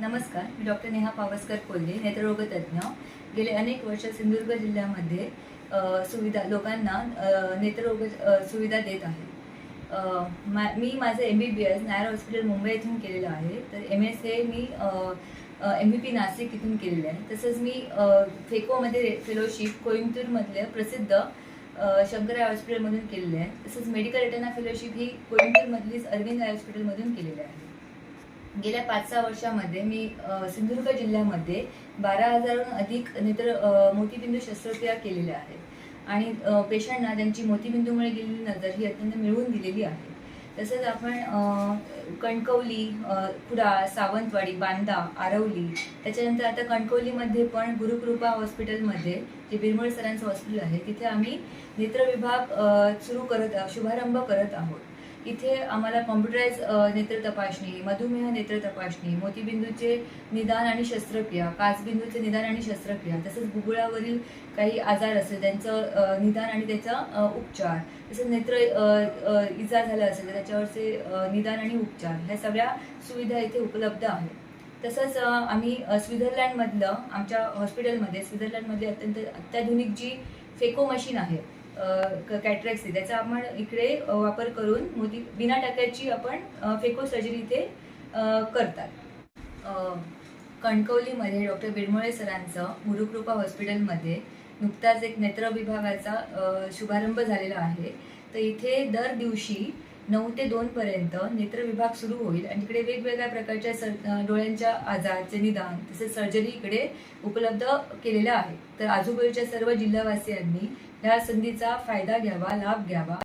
नमस्कार मी डॉक्टर नेहा पावसकर कोल्हे नेत्ररोगतज्ञ. गेले अनेक वर्ष सिंधुदुर्ग जिल्ह्यामध्ये सुविधा लोकांना नेत्ररोग सुविधा देत आहे. मा- मी माझं M B B S Nair hospital Mumbai येथून केलेलं आहे. तर एम एस ए मी एम बी पी नाशिक इथून केलेलं आहे. तसंच मी फेकोमध्ये फेलोशिप कोइंबतूरमधल्या प्रसिद्ध अ, शंकराय हॉस्पिटलमधून केलेलं आहे. तसंच मेडिकल रिटर्ना फेलोशिप ही कोइंबतूरमधलीच अरविंद आय हॉस्पिटलमधून केलेली आहे. गेल्या पाच सहा वर्षामध्ये मी सिंधुदुर्ग जिल्ह्यामध्ये बारा हजारहून अधिक नेत्र मोतीबिंदू शस्त्रक्रिया केलेल्या आहेत. आणि पेशंटना त्यांची मोतीबिंदूमुळे गेलेली नजर ही अत्यंत मिळवून दिलेली आहे. तसंच आपण कणकवली कुडाळ सावंतवाडी बांदा आरवली त्याच्यानंतर आता कणकवलीमध्ये पण गुरुकृपा हॉस्पिटलमध्ये जे बिरमळ सरांचं हॉस्पिटल आहे तिथे आम्ही नेत्र विभाग सुरू करत शुभारंभ करत आहोत. इथे आम्हाला कॉम्प्युटराइज नेत्र तपासणी मधुमेह नेत्र तपासणी मोतीबिंदूचे निदान आणि शस्त्रक्रिया काचबिंदूचे निदान आणि शस्त्रक्रिया तसंच गुगुळावरील काही आजार असेल त्यांचं निदान आणि त्याचा उपचार तसंच नेत्र इजा झाला असेल तर त्याच्यावरचे निदान आणि उपचार ह्या सगळ्या सुविधा इथे उपलब्ध आहेत. तसंच आम्ही स्वित्झर्लंडमधलं आमच्या हॉस्पिटलमध्ये स्वित्झर्लंडमध्ये अत्यंत अत्याधुनिक जी फेको मशीन आहे कॅट्रॅक्सची त्याचा आपण इकडे वापर करून मोती बिना टाक्याची आपण फेको सर्जरी इथे करतात. कणकवलीमध्ये डॉक्टर बिरमळे सरांचं गुरुकृपा हॉस्पिटलमध्ये नुकताच एक नेत्र विभागाचा शुभारंभ झालेला आहे. तर इथे दर दिवशी नऊ ते दोन पर्यंत नेत्र विभाग सुरू होईल आणि तिकडे वेगवेगळ्या प्रकारच्या सर डोळ्यांच्या आजारचे निदान तसेच सर्जरी इकडे उपलब्ध केलेल्या आहे. तर आजूबाजूच्या सर्व जिल्हावासियांनी या संधीचा फायदा घ्यावा लाभ घ्यावा.